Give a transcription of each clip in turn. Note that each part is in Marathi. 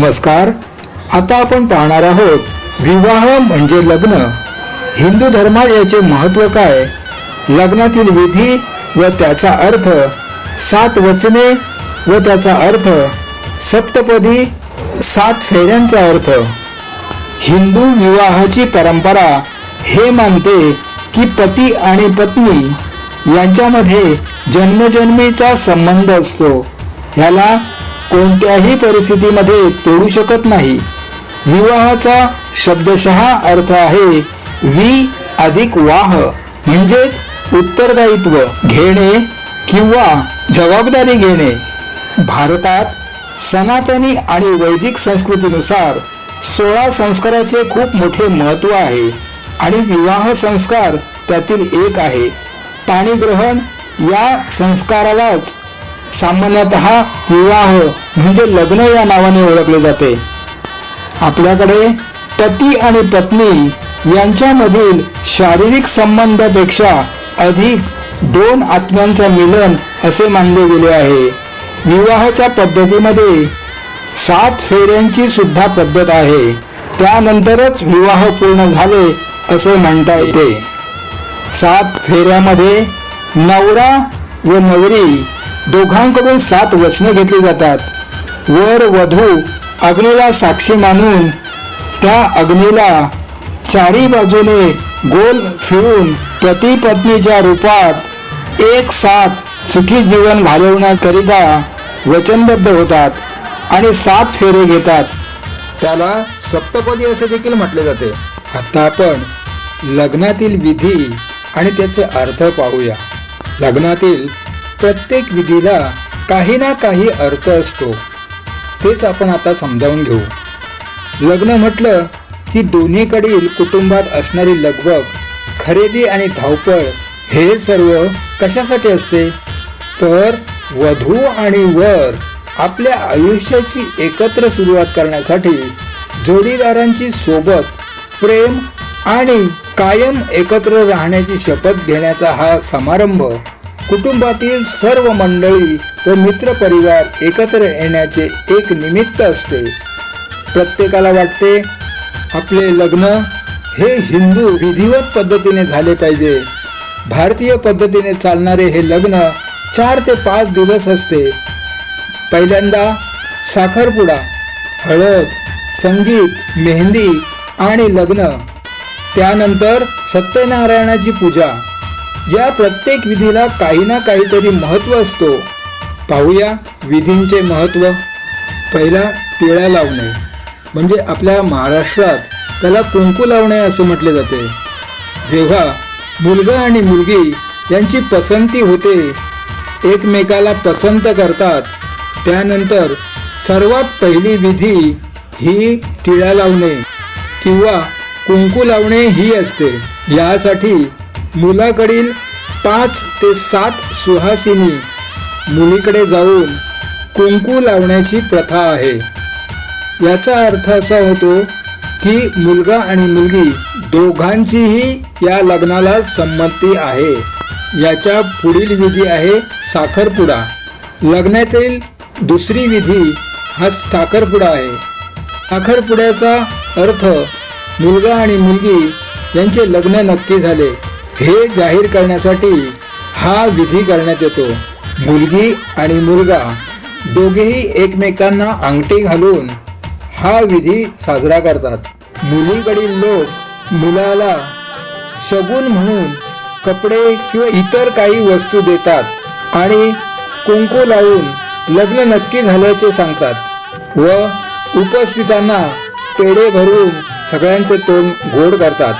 नमस्कार. आता आपण पाहणार आहोत विवाह म्हणजे लग्न. हिंदू धर्मात याचे महत्त्व काय? लग्नातील विधी व त्याचा अर्थ सात वचने व त्याचा अर्थ सप्तपदी सात फेऱ्यांचा अर्थ. हिंदू विवाहाची परंपरा हे मानते की पती आणि पत्नी यांच्यामध्ये जन्मजन्मीचा संबंध असतो. ह्याला कोणत्याही परिस्थितीमध्ये तोडू शकत नाही. विवाहाचा शब्दशः अर्थ आहे वि अधिक वाह म्हणजेच उत्तरदायित्व घेणे किंवा जबाबदारी घेणे. भारतात सनातनी आणि वैदिक संस्कृतीनुसार सोळा संस्काराचे खूप मोठे महत्त्व आहे आणि विवाह संस्कार त्यातील एक आहे. पाणीग्रहण या संस्कारालाच सामान्यतः विवाह म्हणजे लग्न या नावाने ओळखले जाते. आपल्याकडे पती आणि पत्नी यांच्यामधील शारीरिक संबंधापेक्षा अधिक दोन आत्म्यांचा मिलन असे मानले गेले आहे. विवाहाच्या पद्धतीमध्ये सात फेऱ्यांची सुद्धा पद्धत आहे. त्यानंतरच विवाह पूर्ण झाले असे म्हणता येते. सात फेऱ्यामध्ये नवरा व नवरी दोघांकडून सात वचने घेतली जातात. वर वधू अग्नीला साक्षी मानून त्या अग्नीला चारी बाजूने गोल फिरून प्रतिपत्नीच्या रूपात एक साथ सुखी जीवन घालवण्याकरिता वचनबद्ध होतात आणि सात फेरे घेतात. त्याला सप्तपदी असे देखील म्हटले जाते. आता आपण लग्नातील विधी आणि त्याचे अर्थ पाहूया. लग्नातील प्रत्येक विधीला काही ना काही अर्थ असतो. तेच आपण आता समजावून घेऊ. लग्न म्हटलं की दोन्हीकडील कुटुंबात असणारी लगबग खरेदी आणि धावपळ हे सर्व कशासाठी असते? तर वधू आणि वर आपल्या आयुष्याची एकत्र सुरुवात करण्यासाठी जोडीदारांची सोबत प्रेम आणि कायम एकत्र राहण्याची शपथ घेण्याचा हा समारंभ कुटुंबातील सर्व मंडळी व मित्रपरिवार एकत्र येण्याचे एक निमित्त असते. प्रत्येकाला वाटते आपले लग्न हे हिंदू विधिवत पद्धतीने झाले पाहिजे. भारतीय पद्धतीने चालणारे हे लग्न चार ते पाच दिवस असते. पहिल्यांदा साखरपुडा हळद संगीत मेहंदी आणि लग्न. त्यानंतर सत्यनारायणाची पूजा. या प्रत्येक विधीला काही ना काहीतरी महत्त्व असतो. पाहूया विधींचे महत्त्व पहिला टिळा लावणे. म्हणजे आपल्या महाराष्ट्रात त्याला कुंकू लावणे असे म्हटले जाते. जेव्हा मुलगा आणि मुलगी यांची पसंती होते एकमेकाला पसंत करतात त्यानंतर सर्वात पहिली विधी ही टिळा लावणे किंवा कुंकू लावणे ही असते. यासाठी मुलाकडील पाच ते सात सुहासिनी मुलीकडे जाऊन कुंकू लावण्याची प्रथा आहे. याचा अर्थ असा होतो की मुलगा आणि मुलगी दोघांचीही या लग्नाला संमती आहे. याच्या पुढील विधी आहे साखरपुडा. लग्नातील दुसरी विधी हा साखरपुडा आहे. साखरपुड्याचा अर्थ मुलगा आणि मुलगी यांचे लग्न नक्की झाले. हे जाहीर करण्यासाठी हा विधी करण्यात येतो. मुलगी आणि मुलगा दोघेही एकमेकांना अंगठी घालून हा विधी साजरा करतात. मुलीकडील लोक मुलाला शगुन म्हणून कपडे किंवा इतर काही वस्तू देतात आणि कुंकू लावून लग्न नक्की झाल्याचे सांगतात व उपस्थितांना पेढे भरून सगळ्यांचे तोंड गोड करतात.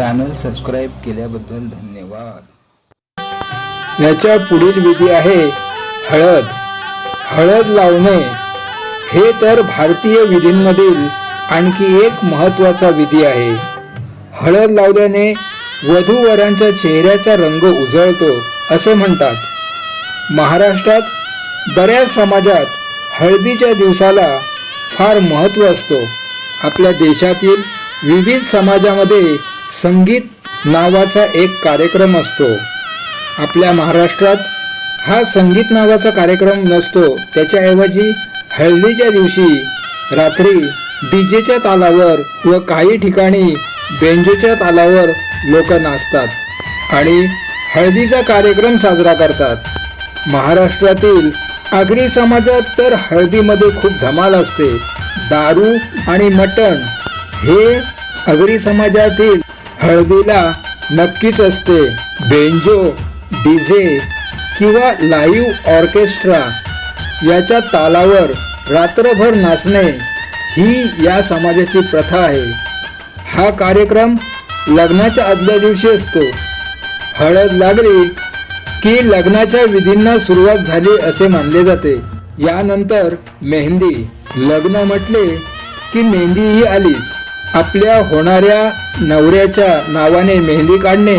चॅनल सबस्क्राईब केल्याबद्दल धन्यवाद. याच्या पुढील विधी आहे हळद. हळद लावणे हे तर भारतीय विधींमधील आणखी एक महत्त्वाचा विधी आहे. हळद लावल्याने वधूवरांच्या चेहऱ्याचा रंग उजळतो असे म्हणतात. महाराष्ट्रात बऱ्याच समाजात हळदीच्या दिवसाला फार महत्त्व असतो. आपल्या देशातील विविध समाजामध्ये संगीत नावाचा एक कार्यक्रम असतो. आपल्या महाराष्ट्रात हा संगीत नावाचा कार्यक्रम नसतो. त्याच्याऐवजी हळदीच्या दिवशी रात्री डीजेच्या तालावर व काही ठिकाणी बेंजोच्या तालावर लोक नाचतात आणि हळदीचा कार्यक्रम साजरा करतात. महाराष्ट्रातील आगरी समाजात तर हळदीमध्ये खूप धमाल असते. दारू आणि मटण हे आगरी समाजातील हळदीला नक्कीच असते. बेंजो डीजे किंवा लाईव्ह ऑर्केस्ट्रा याच्या तालावर रात्रभर नाचणे ही या समाजाची प्रथा आहे. हा कार्यक्रम लग्नाच्या आदल्या दिवशी असतो. हळद लागली की लग्नाच्या विधींना सुरुवात झाली असे मानले जाते. यानंतर मेहंदी. लग्न म्हटले की मेहंदी ही आलीच. आपल्या होणाऱ्या नवऱ्याच्या नावाने मेहंदी काढणे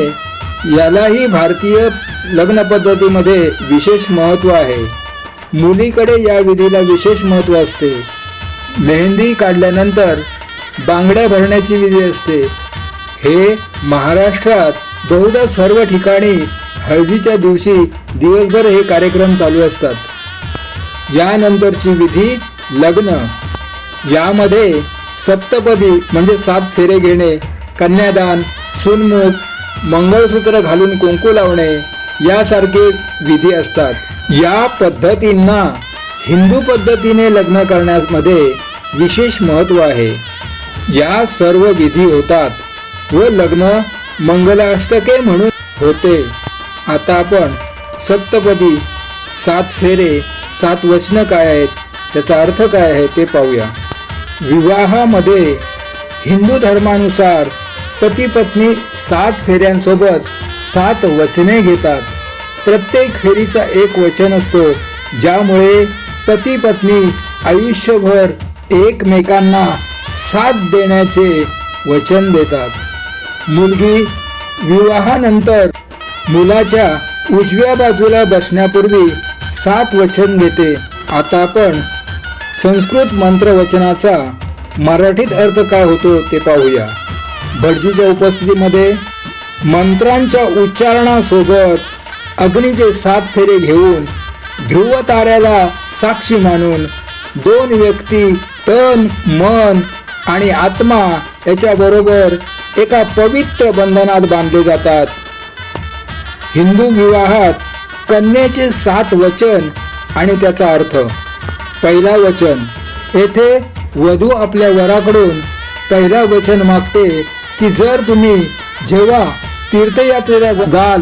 यालाही भारतीय लग्न पद्धतीमध्ये विशेष महत्त्व आहे. मुलीकडे या विधीला विशेष महत्त्व असते. मेहंदी काढल्यानंतर बांगड्या भरण्याची विधी असते. हे महाराष्ट्रात बहुधा सर्व ठिकाणी हळदीच्या दिवशी दिवसभर हे कार्यक्रम चालू असतात. यानंतरची विधी लग्न. यामध्ये सप्तपदी म्हणजे सात फेरे घेणे कन्यादान सुनमुख मंगळसूत्र घालून कुंकू लावणे यासारखे विधी असतात. या पद्धतींना हिंदू पद्धतीने लग्न करण्यामध्ये विशेष महत्त्व आहे. या सर्व विधी होतात व लग्न मंगलाष्टके म्हणून होते. आता आपण सप्तपदी सात फेरे सात वचनं काय आहेत त्याचा अर्थ काय आहे ते पाहूया. विवाहामध्ये हिंदू धर्मानुसार पती पत्नी सात फेऱ्यांसोबत सात वचने घेतात. प्रत्येक फेरीचा एक वचन असतो ज्यामुळे पती पत्नी आयुष्यभर एकमेकांना साथ देण्याचे वचन देतात. मुलगी विवाहानंतर मुलाच्या उजव्या बाजूला बसण्यापूर्वी सात वचन घेते. आता आपण संस्कृत मंत्रवचनाचा मराठीत अर्थ काय होतो ते पाहूया. भटजीच्या उपस्थितीमध्ये मंत्रांच्या उच्चारणासोबत अग्नीचे सात फेरे घेऊन ध्रुव ताऱ्याला साक्षी मानून दोन व्यक्ती तन मन आणि आत्मा याच्याबरोबर एका पवित्र बंधनात बांधले जातात. हिंदू विवाहात कन्याचे सात वचन आणि त्याचा अर्थ पहिला वचन. येथे वधू आपल्या वराकडून पहिला वचन मागते की जर तुम्ही जेव्हा तीर्थयात्रेला जाल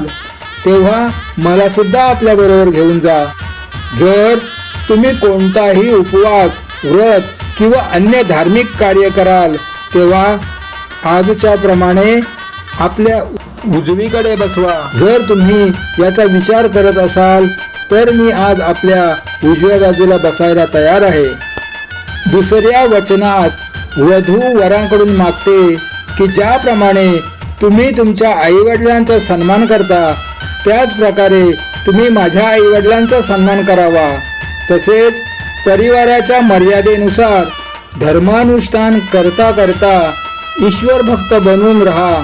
तेव्हा मला सुद्धा आपल्याबरोबर घेऊन जा. जर तुम्ही कोणताही उपवास व्रत किंवा अन्य धार्मिक कार्य कराल तेव्हा आजच्या प्रमाणे आपल्या उजवीकडे बसवा. जर तुम्ही याचा विचार करत असाल तर मी आज आपल्या उजव्या बाजूला बसायला तयार आहे. दुसऱ्या वचनात वधू वरांकडून मागते की ज्याप्रमाणे तुम्ही तुमच्या आईवडिलांचा सन्मान करता त्याच प्रकारे तुम्ही माझ्या आईवडिलांचा सन्मान करावा. तसेच परिवाराच्या मर्यादेनुसार धर्मानुष्ठान करता करता ईश्वर भक्त बनून राहा.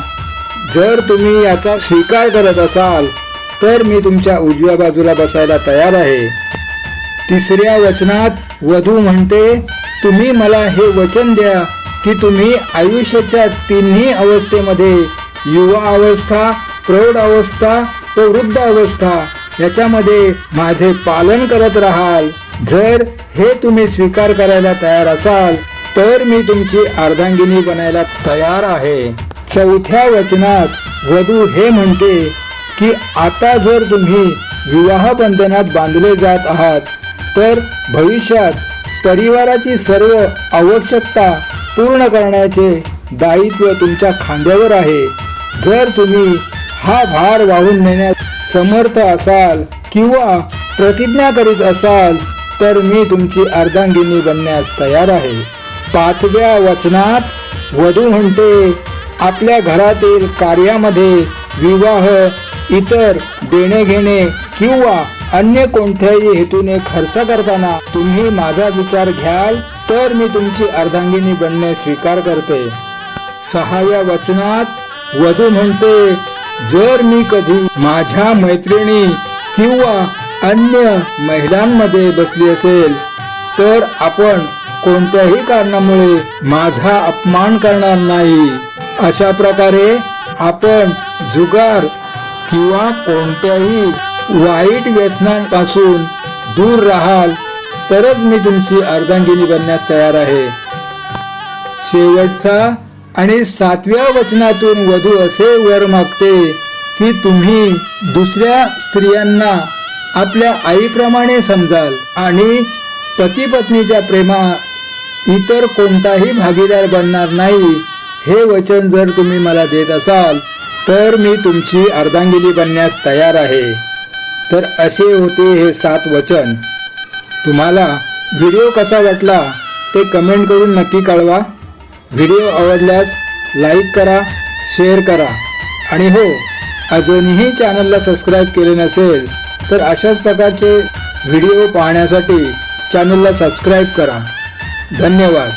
जर तुम्ही याचा स्वीकार करत असाल तर मी तुमच्या उजव्या बाजूला बसायला तयार आहे. तिसऱ्या वचनात वधू म्हणते तुम्ही मला हे वचन द्या की तुम्ही आयुष्याच्या तिन्ही अवस्थेमध्ये युवा अवस्था प्रौढ अवस्था व वृद्ध अवस्था याच्यामध्ये माझे पालन करत राहाल. जर हे तुम्ही स्वीकार करायला तयार असाल तर मी तुमची अर्धांगिनी बनायला तयार आहे. चौथ्या वचनात वधू हे म्हणते की आता जर तुम्ही विवाह बंधनात बांधले जात आहात तर भविष्यात परिवाराची सर्व आवश्यकता पूर्ण करण्याचे दायित्व तुमच्या खांद्यावर आहे. जर तुम्ही हा भार वाहून नेण्यास समर्थ असाल किंवा प्रतिज्ञा करीत असाल तर मी तुमची अर्धांगिनी बनण्यास तयार आहे. पाचव्या वचनात वधू म्हणते आपल्या घरातील कार्यामध्ये विवाह इतर देणे घेणे किंवा अन्य कोणत्याही हेतूने खर्च करताना तुम्ही माझा विचार घ्याल तर मी तुमची अर्धांगिनी बनणे स्वीकार करते. सहाव्या वचनात वधू म्हणते जर मी कधी माझ्या मैत्रिणी किंवा अन्य महिलांमध्ये बसली असेल तर आपण कोणत्याही कारणामुळे माझा अपमान करणार नाही. अशा प्रकारे आपण जुगार किंवा कोणत्याही वाईट व्यसनांपासून दूर राहाल तरच मी तुमची अर्धांगिनी बनण्यास तयार आहे. शेवटचा आणि सातव्या वचनातून वधू असे वर मागते की तुम्ही दुसऱ्या स्त्रियांना आपल्या आईप्रमाणे समजाल आणि पती पत्नीच्या प्रेमा इतर कोणताही भागीदार बनणार नाही हे वचन जर तुम्ही मला देत असाल तर मी तुमची अर्धांगिनी बनण्यास तयार आहे. तर असे होते हे सात वचन. तुम्हाला व्हिडिओ कसा वाटला ते कमेंट करून नक्की कळवा. व्हिडिओ आवडल्यास लाईक करा शेअर करा. आणि हो अजूनही चॅनलला सबस्क्राईब केले नसेल तर अशाच प्रकारचे व्हिडिओ पाहण्यासाठी चॅनलला सबस्क्राईब करा. धन्यवाद.